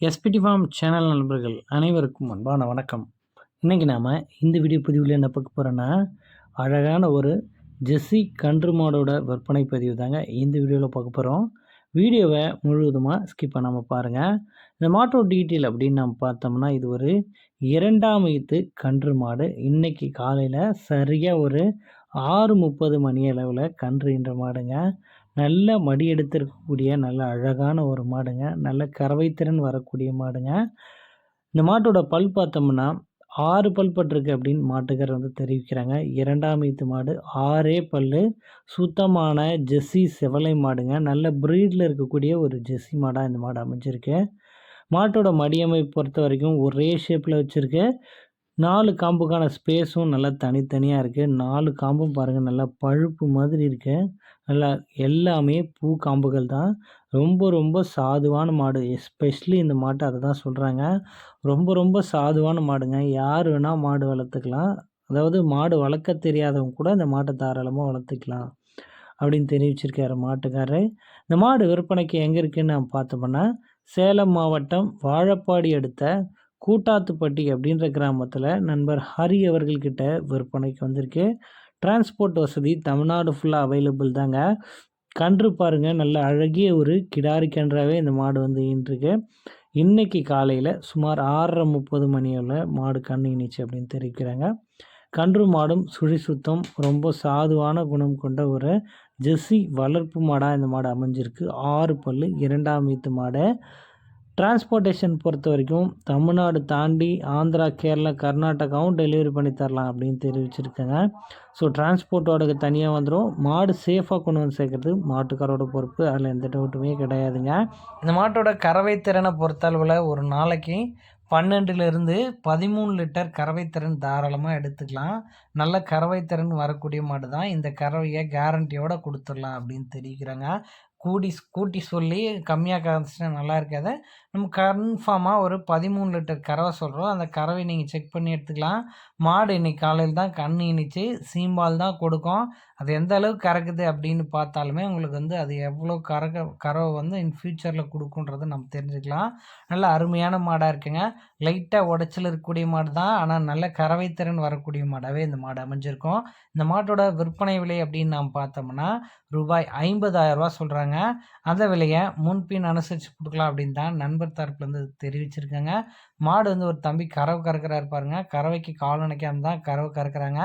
SPD form channel நண்பர்கள் அனைவருக்கும் அன்பான வணக்கம். இன்றைக்கி நாம் இந்த வீடியோ பதிவில் என்ன பார்க்க போகிறோன்னா அழகான ஒரு ஜெஸ்ஸி கன்று மாடோட விற்பனை பதிவு தாங்க இந்த வீடியோவில் பார்க்க போகிறோம் வீடியோவை முழுவதுமாக ஸ்கிப் பண்ணாமல் பாருங்கள் இந்த மாட்டோட டீட்டெயில் அப்படின்னு நம்ம பார்த்தோம்னா இது ஒரு இரண்டாம் வயது கன்று மாடு. இன்றைக்கி காலையில் சரியாக ஒரு ஆறு முப்பது மணி அளவில் கன்று என்ற மாடுங்க. நல்ல மடி எடுத்திருக்கக்கூடிய நல்ல அழகான ஒரு மாடுங்க. நல்ல கறவைத்திறன் வரக்கூடிய மாடுங்க. இந்த மாட்டோட பல் பார்த்தோம்னா ஆறு பல் பட்டிருக்கு அப்படின்னு மாட்டுக்காரர் வந்து தெரிவிக்கிறாங்க. இரண்டாம் ஈத்து மாடு ஆறே பல் சுத்தமான ஜெஸ்ஸி செவலை மாடுங்க. நல்ல ப்ரீடில் இருக்கக்கூடிய ஒரு ஜெஸ்ஸி மாடாக இந்த மாடு அமைஞ்சிருக்கு. மாட்டோட மடியமைப்பு பொறுத்த வரைக்கும் ஒரே ஷேப்பில் வச்சுருக்கு. நாலு காம்புக்கான ஸ்பேஸும் நல்லா தனித்தனியாக இருக்குது நாலு காம்பும் பாருங்கள் நல்லா பழுப்பு மாதிரி இருக்குது நல்லா எல்லாமே பூ காம்புகள் தான். ரொம்ப ரொம்ப சாதுவான மாடு. எஸ்பெஷலி இந்த மாட்டை அதை தான் சொல்கிறாங்க ரொம்ப ரொம்ப சாதுவான மாடுங்க. யார் வேணால் மாடு வளர்த்துக்கலாம். அதாவது மாடு வளர்க்க தெரியாதவங்க கூட இந்த மாட்டை தாராளமாக வளர்த்துக்கலாம் அப்படின்னு தெரிவிச்சிருக்காரு மாட்டுக்காரர். இந்த மாடு விற்பனைக்கு எங்கே இருக்குதுன்னு நம்ம பார்த்தோம்னா சேலம் மாவட்டம் வாழப்பாடி அடுத்த கூட்டாத்துப்பட்டி அப்படின்ற கிராமத்தில் நண்பர் ஹரி அவர்கள்கிட்ட விற்பனைக்கு வந்திருக்கு. டிரான்ஸ்போர்ட் வசதி தமிழ்நாடு ஃபுல்லாக அவைலபிள் தாங்க. கன்று பாருங்கள் நல்ல அழகிய ஒரு கிடாரி கன்றாகவே இந்த மாடு வந்து ஈன்றிருக்கு இன்றைக்கி காலையில் சுமார் ஆறரை முப்பது மணியில் மாடு கண் இனிச்சு அப்படின்னு தெரிவிக்கிறாங்க. கன்று மாடும் சுழி சுத்தம் ரொம்ப சாதுவான குணம் கொண்ட ஒரு ஜெஸ்ஸி வளர்ப்பு மாடாக இந்த மாடு அமைஞ்சிருக்கு. ஆறு பல் இரண்டாம் வீத்து மாடை. டிரான்ஸ்போர்ட்டேஷன் பொறுத்த வரைக்கும் தமிழ்நாடு தாண்டி ஆந்திரா கேரளா கர்நாடகாவும் டெலிவரி பண்ணி தரலாம் அப்படின்னு தெரிவிச்சிருக்கேங்க. ஸோ டிரான்ஸ்போர்ட்டோட தனியாக வந்துடும் மாடு சேஃபாக கொண்டு வந்து சேர்க்குறது மாட்டுக்காரோட பொறுப்பு. அதில் எந்த டவுட்டுமே கிடையாதுங்க. இந்த மாட்டோட கறவை திறனை பொறுத்தளவில் ஒரு நாளைக்கு பன்னெண்டுலேருந்து பதிமூணு லிட்டர் கறவைத்திறன் தாராளமாக எடுத்துக்கலாம். நல்ல கறவைத்திறன் வரக்கூடிய மாடு தான் இந்த கறவையை கேரண்டியோடு கொடுத்துடலாம் அப்படின்னு தெரிவிக்கிறாங்க. கூடி கூட்டி சொல்லி கம்மியாக கறந்துச்சுன்னா நல்லா இருக்காது. நம்ம கன்ஃபார்மாக ஒரு பதிமூணு லிட்டர் கறவை சொல்கிறோம் அந்த கறவை நீங்கள் செக் பண்ணி எடுத்துக்கலாம். மாடு இன்றைக்கி காலையில் தான் கண் இனிச்சு சீம்பால் தான் கொடுக்கும். அது எந்த அளவுக்கு கறக்குது அப்படின்னு பார்த்தாலுமே உங்களுக்கு வந்து அது எவ்வளோ கறக்க கறவை வந்து இன் ஃப்யூச்சரில் கொடுக்குன்றதை நம்ம தெரிஞ்சுக்கலாம். நல்ல அருமையான மாடாக இருக்குங்க. லைட்டாக உடச்சல் இருக்கக்கூடிய மாடு தான். ஆனால் நல்ல கறவை திறன் வரக்கூடிய மாடாகவே இந்த மாடு அமைஞ்சிருக்கும். இந்த மாட்டோட விற்பனை விலை அப்படின்னு நாம் பார்த்தோம்னா ரூபாய் ஐம்பதாயிரரூபா சொல்கிறாங்க அந்த விலையை முன்பின் அனுசரித்து கொடுக்கலாம் அப்படின்னு தான் நண்பர் தரப்புலேருந்து தெரிவிச்சிருக்காங்க. மாடு வந்து ஒரு தம்பி கறவை கறக்கிறாரு பாருங்க. கறவைக்கு கால் நினைக்காம தான் கறவை கறக்குறாங்க.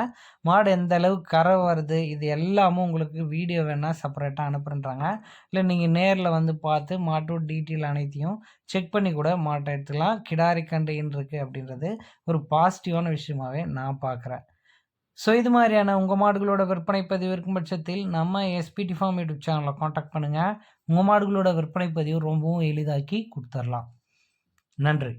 மாடு எந்த அளவுக்கு கறவை வருது இது எல்லாமும் உங்களுக்கு வீடியோ வேணால் செப்பரேட்டாக அனுப்புகிறேன்றாங்க இல்லை நீங்கள் நேரில் வந்து பார்த்து மாட்டோட டீட்டெயில் அனைத்தையும் செக் பண்ணி கூட மாட்டை எடுத்துக்கலாம். கிடாரி கண்டைன்னு இருக்குது அப்படின்றது ஒரு பாசிட்டிவான விஷயமாகவே நான் பார்க்குறேன். ஸோ இது மாதிரியான உங்கள் மாடுகளோட விற்பனை பதிவு இருக்கும் பட்சத்தில் நம்ம எஸ்பிடி ஃபார்ம் யூடியூப் சேனலில் காண்டாக்ட் பண்ணுங்கள் உங்கள் மாடுகளோட விற்பனை பதிவு ரொம்பவும் எளிதாக்கி கொடுத்துர்லாம். நன்றி.